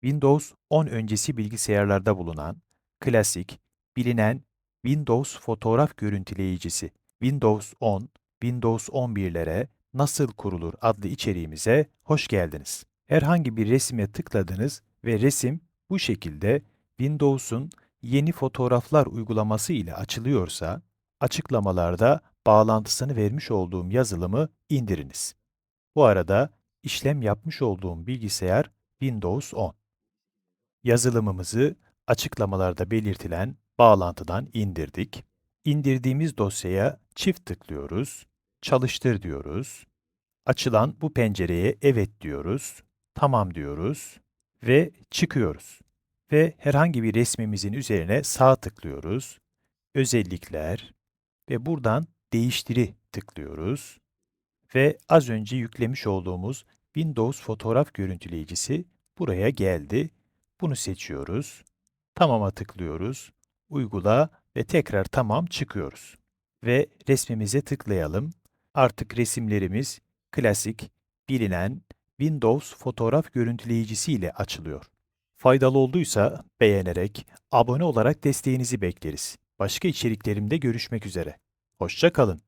Windows 10 öncesi bilgisayarlarda bulunan, klasik, bilinen Windows fotoğraf görüntüleyicisi Windows 10, Windows 11'lere nasıl kurulur adlı içeriğimize hoş geldiniz. Herhangi bir resime tıkladınız ve resim bu şekilde Windows'un yeni fotoğraflar uygulaması ile açılıyorsa, açıklamalarda bağlantısını vermiş olduğum yazılımı indiriniz. Bu arada işlem yapmış olduğum bilgisayar Windows 10. Yazılımımızı açıklamalarda belirtilen bağlantıdan indirdik. İndirdiğimiz dosyaya çift tıklıyoruz, çalıştır diyoruz. Açılan bu pencereye evet diyoruz, tamam diyoruz ve çıkıyoruz. Ve herhangi bir resmimizin üzerine sağ tıklıyoruz, özellikler ve buradan değiştiri tıklıyoruz ve az önce yüklemiş olduğumuz Windows fotoğraf görüntüleyicisi buraya geldi. Bunu seçiyoruz. Tamam'a tıklıyoruz. Uygula ve tekrar tamam çıkıyoruz. Ve resmimize tıklayalım. Artık resimlerimiz klasik, bilinen Windows fotoğraf görüntüleyicisi ile açılıyor. Faydalı olduysa beğenerek, abone olarak desteğinizi bekleriz. Başka içeriklerimde görüşmek üzere. Hoşça kalın.